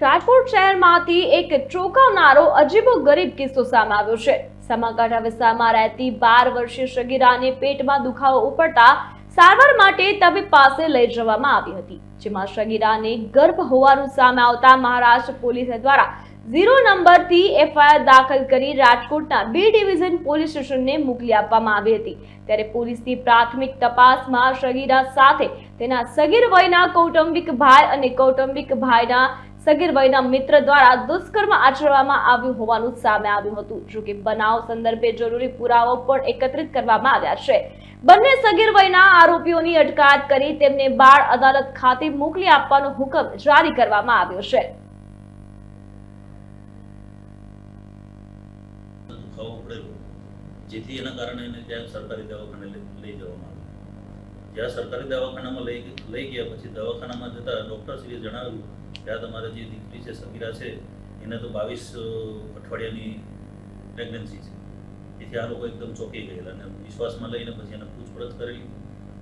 રાજકોટ શહેરમાંથી એક ચોંકાવનારો અજીબો ગરીબ કિસ્સો સામે આવ્યો છે. સામાકાંઠા વિસ્તારમાં રહેતી બાર વર્ષીય શગીરાને પેટમાં દુખાવો ઉપડતા સારવાર માટે તબીબ પાસે લઈ જવામાં આવી હતી, જેમાં શગીરાને ગર્ભ હોવાનું સામે આવતા મહારાષ્ટ્ર પોલીસ દ્વારા ઝીરો નંબરથી એફઆઈઆર દાખલ કરી રાજકોટના બી ડિવિઝન પોલીસ સ્ટેશનને મોકલી આપવામાં આવી હતી. ત્યારે પોલીસની પ્રાથમિક તપાસમાં શગીરા સાથે તેના સગીર વયના કૌટુંબિક ભાઈ અને કૌટુંબિક ભાઈના સગીર વયના મિત્ર દ્વારા દુષ્કર્મ આચરવામાં આવ્યું હોવાનું સામે આવ્યું હતું. જો કે બનાવ સંદર્ભે જરૂરી પુરાવો પણ એકત્રિત કરવામાં આવ્યા છે. બંને સગીર વયના આરોપીઓની અટકાયત કરી તેમને બાળ અદાલત ખાતે મોકલી આપવાનો હુકમ જારી કરવામાં આવ્યો છે. જેથી એના કારણે એને ત્યાં સરકારી દવાખાને લઈ જવામાં આવ્યું. જ્યાં સરકારી દવાખાનામાં લઈ લઈ ગયા પછી દવાખાનામાં જતા ડૉક્ટરશ્રીએ જણાવ્યું કે તમારે જે દીકરી છે સગીરા છે, એને તો બાવીસ અઠવાડિયાની પ્રેગ્નન્સી છે. તેથી આ લોકો એકદમ ચોંકી ગયેલા અને વિશ્વાસમાં લઈને પછી એને પૂછપરછ કરેલી.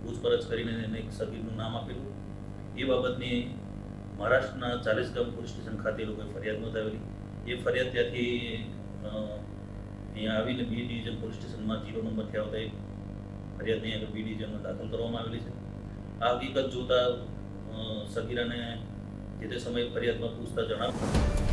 પૂછપરછ કરીને એને એક સગીરનું નામ આપેલું. એ બાબતની મહારાષ્ટ્રના ચાલીસ ગામ પોલીસ સ્ટેશન ખાતે એ લોકોએ ફરિયાદ નોંધાવેલી. એ ફરિયાદ ત્યાંથી અહીંયા આવીને બી ડિવિઝન પોલીસ સ્ટેશનમાં જીરો નંબરથી આવતા એ ફરિયાદ અહીંયા બી ડિવિઝનમાં દાખલ કરવામાં આવેલી છે. આ હકીકત જોતા સગીરાને જે તે સમયે ફરિયાદમાં પૂછતા જણાવ્યું.